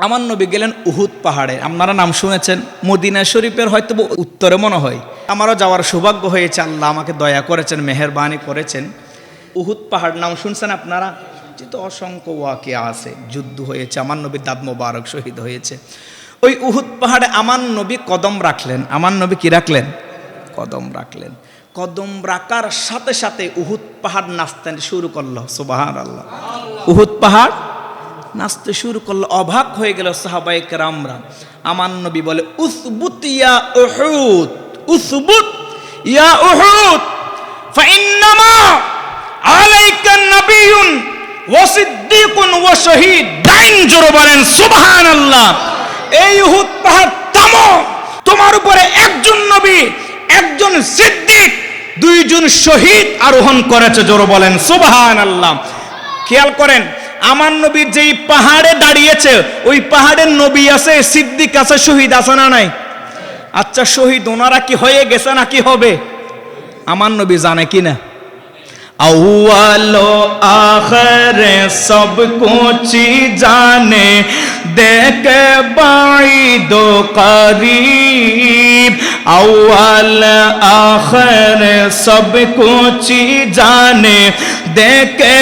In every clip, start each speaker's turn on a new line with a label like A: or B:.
A: আমার নবী গেলেন উহুদ পাহাড়ে। আপনারা নাম শুনেছেন? মদিনা শরীফের হয়তো উত্তরে মনে হয়। আমারও যাওয়ার সৌভাগ্য হয়েছে, আল্লাহ আমাকে দয়া করেছেন, মেহরবানি করেছেন। উহুদ পাহাড় নাম শুনছেন আপনারা? যে তো অসংখ্য ওয়াকে আছে, যুদ্ধ হয়েছে, আমার নবীর দাদ মোবারক শহীদ হয়েছে। ওই উহুদ পাহাড়ে আমার নবী কদম রাখলেন। আমার নবী কি রাখলেন? কদম রাখলেন। কদম রাখার সাথে সাথে উহুদ পাহাড় নাচতে শুরু করল সুবাহান আল্লাহ উহুদ পাহাড় নাচতে শুরু করল, অবাক হয়ে গেল সাহাবাই কেরামরা। আমার নবী বলে, উসবুত ইয়া উহুদ, উসবুত ইয়া উহুদ, ফাইন্নামা আলাইকা নাবিয়ুন ওয়া সিদ্দীকুন ওয়া শহীদ। দাইন জোরে বলেন, সুবহানাল্লাহ, এই উহুদ পাহাড় তোমার উপরে একজন নবী, একজন সিদ্দিক, দুইজন শহীদ আরোহণ করেছে। জোরে বলেন, সুবহানাল্লাহ। খেয়াল করেন আমার নবীর যেই পাহাড়ে দাঁড়িয়েছে, ওই পাহাড়ের নবী আছে, সিদ্দিক আছে, শহীদ আছে না নাই? আচ্ছা শহীদ, ওনারা কি হয়ে গেছে নাকি হবে? আমার নবী জানে কি না? আউয়ালো আখরে সব কুচি জানে, দেখ বাই দো করিব। আউয়াল আখরে সব কুচি জানে دیکھے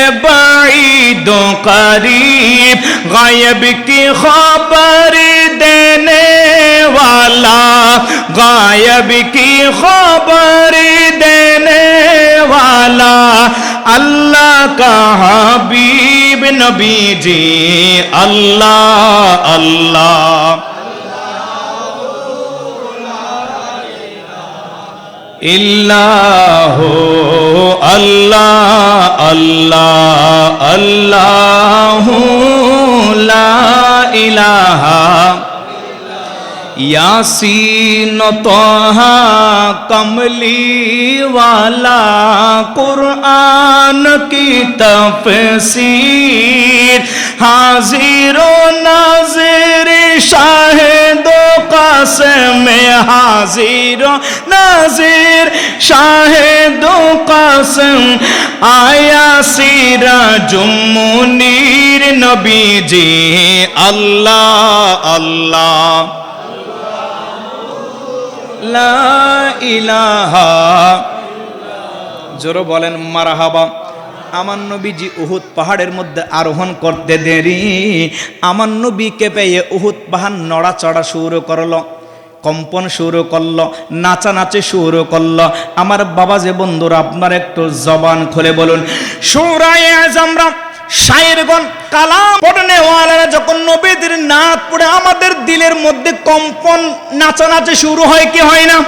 A: دو قریب غائب کی خبر دینے والا، غائب کی خبر دینے والا۔ اللہ کا حبیب نبی جی اللہ اللہ۔ اللہ ہو، اللہ۔ আল্লাহ আল্লাহ ইলাহা। ইয়াসিন তোহা কমলিওয়ালা কুরআন কি তফসির। হাজির নাজির শাহেদো বাস মে হাজির নাজির, শাহে দো কাসম আয়া সিরা জুমুনির নবীজি। আল্লাহ আল্লাহ। লা ইলাহা। জোরো বলেন মারাহাবা। আমার নবীজি উহুদ পাহাড়ের মধ্যে আরোহণ করতে দেরি। আমার নবীকে পেয়ে উহুদ পাহাড় নড়াচড়া শুরু করল, কম্পন শুরু করল, নাচানাচি শুরু করল। আমার বাবা যে বন্ধুরা, আপনার একটু জবান খুলে বলুন। যখন নবীদের নাচ পড়ে, আমাদের দিলের মধ্যে কম্পন নাচানাচি শুরু হয়, কি হয় না?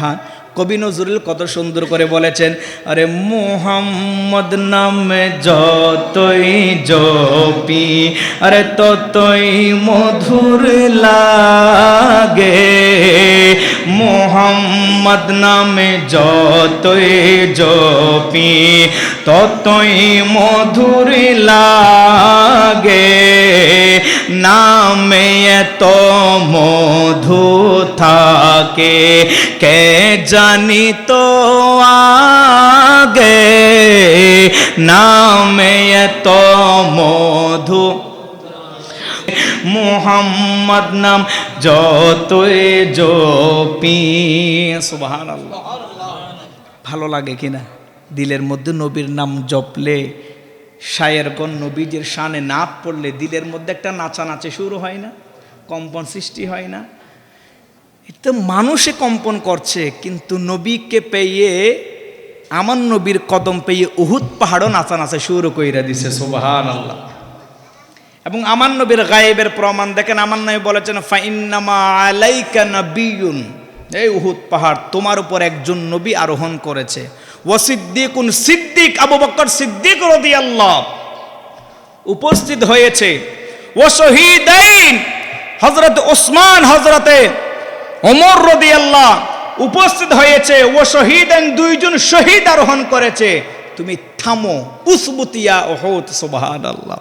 A: হ্যাঁ কবি নজরুল কত সুন্দর করে বলেছেন, আরে মোহাম্মদ নামে যতই জপি, আরে ততই মধুর লাগে। মোহাম্মদ নামে যতই জপি ততই মধুর লাগে। নামে এত মধু থাকে, কে জানি তো আগে? নামে এত মধু মোহাম্মদ নাম যতই জপি সুবহান ভালো লাগে কিনা দিলের মধ্যে নবীর নাম জপলে শায়েরগণ নবীজের শানে নাপ পড়লে দিলের মধ্যে একটা নাচানাচি শুরু হয় না, কম্পন সৃষ্টি হয় না। তো মানুষে কম্পন করছে, কিন্তু নবীকে পেয়ে, আমার নবীর কদম পেয়ে উহুদ পাহাড়ও নাচানাচা শুরু কইরা দিছে সুবাহান আল্লাহ এবং আমার নবীর গায়েবের প্রমাণ দেখেন, আমার নবী বলেছেন, ফাইন্নামা আলাইকা নবিয়ুন। এই উহুদ পাহাড় তোমার উপর একজন নবী আরোহণ করেছে। ও সিদ্দিকুন সিদ্দিক আবু বকর সিদ্দিক রাদিয়াল্লাহ উপস্থিত হয়েছে। ও শহীদাইন হযরত ওসমান হযরতে ওমর রাদিয়াল্লাহ উপস্থিত হয়েছে। ও শহীদাইন দুইজন শহীদ আরোহণ করেছে। তুমি থামো, উসবুতিয়া ওহুদ সুবহানাল্লাহ।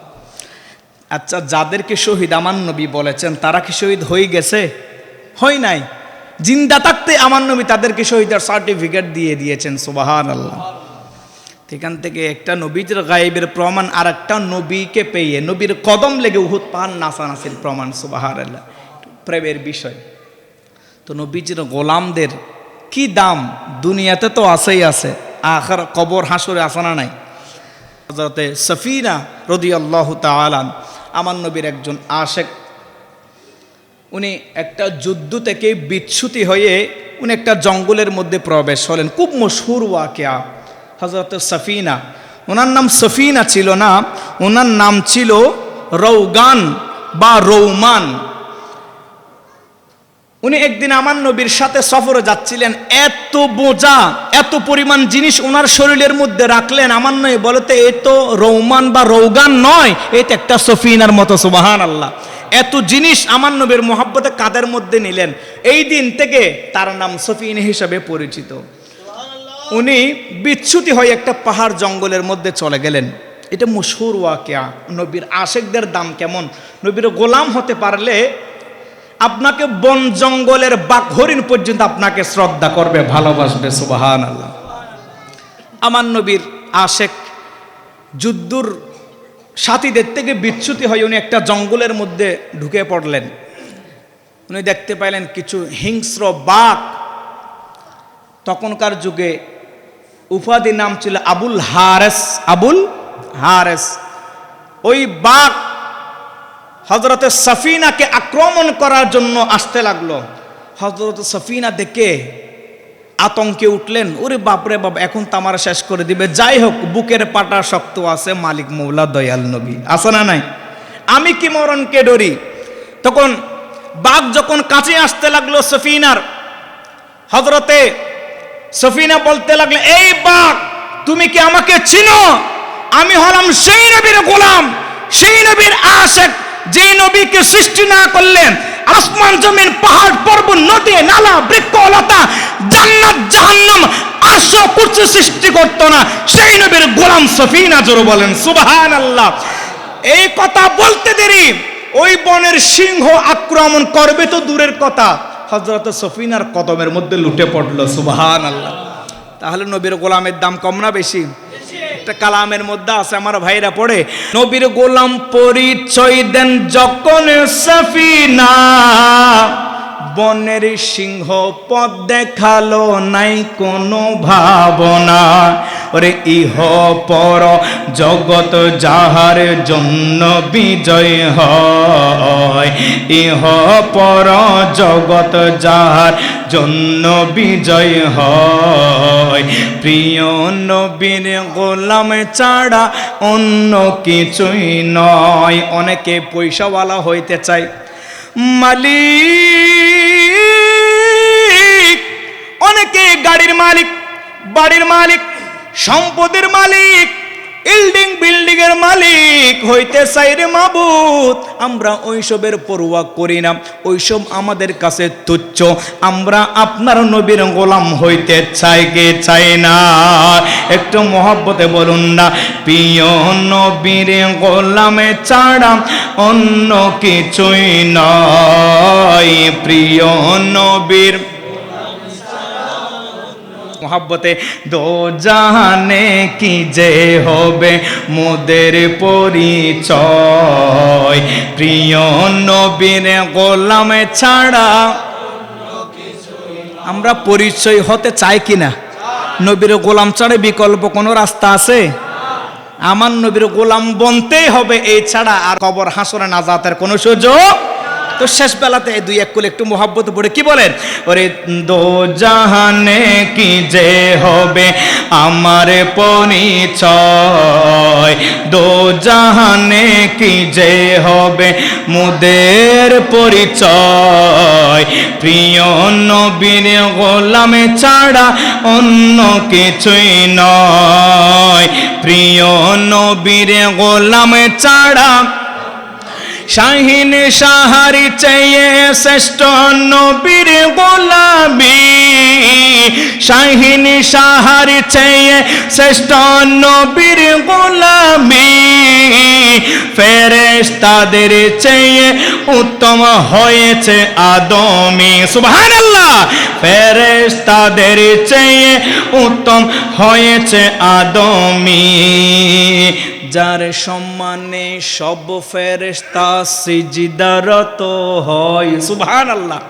A: আচ্ছা যাদেরকে শহীদ, আমার নবী বলেছেন, তারা কি শহীদ হয়ে গেছে? হয় নাই? জিন্দা থাকতে আমার নবী তাদেরকে শহীদের সার্টিফিকেট দিয়ে দিয়েছেন সুবাহান আল্লাহ তো এখান থেকে একটা নবীর গায়েবের প্রমাণ আর একটা নবীকে পেয়ে, নবীর কদম লেগে উহুদ পাহাড় নাসানাসির প্রমাণ সুবাহার আল্লাহ প্রেমের বিষয়। তো নবীজির গোলামদের কি দাম? দুনিয়াতে তো আছেই আছে, আখার কবর হাসরে আসানা নাই? সফিনা রদি আল্লাহ তালান আমার নবীর একজন আশেক উনি একটা যুদ্ধ থেকে বিচ্ছুতি হয়ে উনি একটা জঙ্গলের মধ্যে প্রবেশ হলেন। খুব মশহুর ওয়াকিয়া হজরত সফিনা। ওনার নাম সফিনা ছিল না, ওনার নাম ছিল রৌগান বা রৌমান উনি একদিন আমার নবীর সাথে সফরে যাচ্ছিলেন। এত বোঝা এত পরিমাণ জিনিস ওনার শরীরের মধ্যে রাখলেন। আমার নয় বলতে, এ তো রৌমান বা রৌগান নয়, এ তো একটা সফিনার মতো সুবাহান আল্লাহ এত জিনিস আমার নবীর মোহাব্বতে কাদের মধ্যে নিলেন? এই দিন থেকে তার নাম সফিন হিসাবে পরিচিত। উনি বিচ্ছুতি হয়ে একটা পাহাড় জঙ্গলের মধ্যে চলে গেলেন। এটা মশহুর ওয়াকিয়া। নবীর আশেকদের দাম কেমন? নবীর গোলাম হতে পারলে আপনাকে বন জঙ্গলের হরিণ পর্যন্ত আপনাকে শ্রদ্ধা করবে, ভালোবাসবে সুবাহান আল্লাহ আমার নবীর আশেক যুদ্ধর সাথীদের থেকে বিচ্ছুতি হয়ে উনি একটা জঙ্গলের মধ্যে ঢুকে পড়লেন। উনি দেখতে পাইলেন কিছু হিংস্র বাঘ। তখনকার যুগে উপাধি নাম ছিল আবুল হারেস আবুল হারেস। ওই বাঘ হজরত সফিনাকে আক্রমণ করার জন্য আসতে লাগল। হজরত সফিনা দেখে আতঙ্কে উঠলেন, ওরে বাপরে বাপ, এখন তামারা শেষ করে দিবে। যাই হোক, বুকের পাটা শক্ত আছে মালিক মৌলা দয়াল নবী। আছে না নাই? আমি কি মরণকে ডরি? তখন বাঘ যখন কাছে আসতে লাগল সফিনার হজরতে সফিনা বলতে লাগল, এই বাঘ, তুমি কি আমাকে চিনো? আমি হলাম সেই নবীর গোলাম, সেই নবীর আশেক, যে নবীকে সৃষ্টি না করলেন আসমান জমিন পাহাড়, পর্বত, নদী, নালা বৃক্ষলতা জান্নাত, জাহান্নাম, আর্শ কুরসি সৃষ্টি করত না। সেই নবীর গোলাম সফিনা জোর বলেন সুবহান আল্লাহ এই কথা বলতে দেরি। ওই বনের সিংহ আক্রমণ করবে তো দূরের কথা। হজরত সফিনার কদমের মধ্যে লুটে পড়ল সুবহান আল্লাহ তাহলে নবীর গোলামের দাম কম না বেশি? একটা কালামের মধ্যে আছে আমার ভাইরা পড়ে নবীর গোলাম পরিচয় দেন যখন সফিনা। বনের সিংহ পথ দেখাল নাই কোনো ভাবনা। ওরে ইহ পর জগৎ যাহার জন্য বিজয় হয়। ইহ পর জগৎ যাহার জন্য বিজয় হয়। প্রিয় নবীর গোলাম ছাড়া অন্য কিছুই নয়। অনেকে পয়সাওয়ালা হইতে চায়। মালিক গাড়ির মালিক, বাড়ির মালিক, সম্পদের মালিক, বিল্ডিং বিল্ডিং এর মালিক হইতে চাই রে মাবুত। আমরা ওইসবের পড়ুয়া করি না। ওইসব আমাদের কাছে তুচ্ছ। আমরা আপনার নবীর গোলাম হইতে চাই কে চাই না? একটু মহব্বতে বলুন না, প্রিয় নবীর গোলামে ছাড়া অন্য কিছুই নয়। প্রিয় নবীর মোহাব্বতে, দো জাহানে কি যে হবে মোদের পরিচয়? প্রিয় নবীর গোলামে ছাড়া আমরা পরিচয় হতে চাই কিনা নবীর গোলাম ছাড়া বিকল্প কোনো রাস্তা আছে? আমার নবীর গোলাম বনতেই হবে এই ছাড়া আর কবর হাসরে নাজাতের কোনো সুযোগ তো শেষ বেলাতে দুই এক কুল একটু মোহাব্বত পড়ে। কি বলেন? ওরে দো জাহানে কি যে হবে আমার পরিচয়? দো জাহানে কি যে হবে মুদের পরিচয়? প্রিয় নবীর গোলামে ছাড়া অন্য কিছুই নয়। প্রিয় নবীর গোলামে ছাড়া শাহিন সাহারি চেয়ে শ্রেষ্ঠ নবীর গোলামি। শাহিন সাহারি চেয়ে শ্রেষ্ঠ নবীর গোলামি। ফেরেশ তাদের চেয়ে উত্তম হয়েছে আদমি। সুবহানাল্লাহ। ফেরেশ তাদের চেয়ে উত্তম হয়েছে আদমি। যার সম্মানে সব ফেরেশতা সিজদারত হয়। সুবহানাল্লাহ।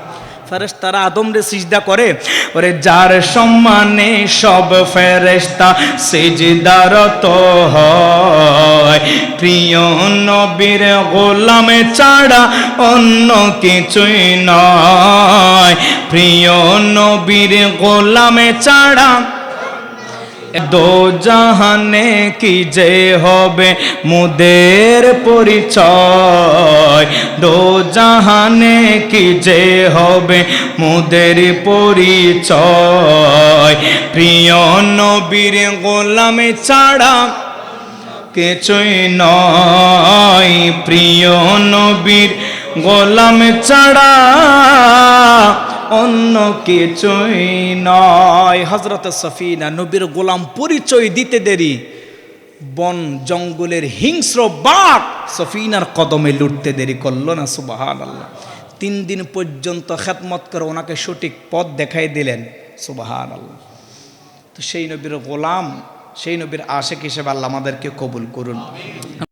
A: ফেরেশতারা আদম রে সিজদা করে। ওরে যার সম্মানে সব ফেরেশতা সিজদারত হয়। প্রিয় নবীর গোলামে ছাড়া অন্য কিছুই নয়। প্রিয় নবীর গোলামে ছাড়া দো জাহানে কি যে হবে মুদের পরিচয়? দো জাহানে কি যে হবে মুদের পরিচয়? প্রিয় নবীর গোলামে ছাড়া কিছুই নয়। প্রিয় নবীর গোলাম ছাড়া অন্য কিছুই নয়। হজরত সফিনা নবীর গোলাম পরিচয় দিতে দেরি। বন জঙ্গলের হিংস্র বাঘ সফিনার কদমে লুটতে দেরি করল না সুবাহান আল্লাহ তিন দিন পর্যন্ত খেদমত করে ওনাকে সঠিক পথ দেখাই দিলেন সুবাহান আল্লাহ তো সেই নবীর গোলাম, সেই নবীর আশেক হিসেবে আল্লাহ আমাদেরকে কবুল করুন।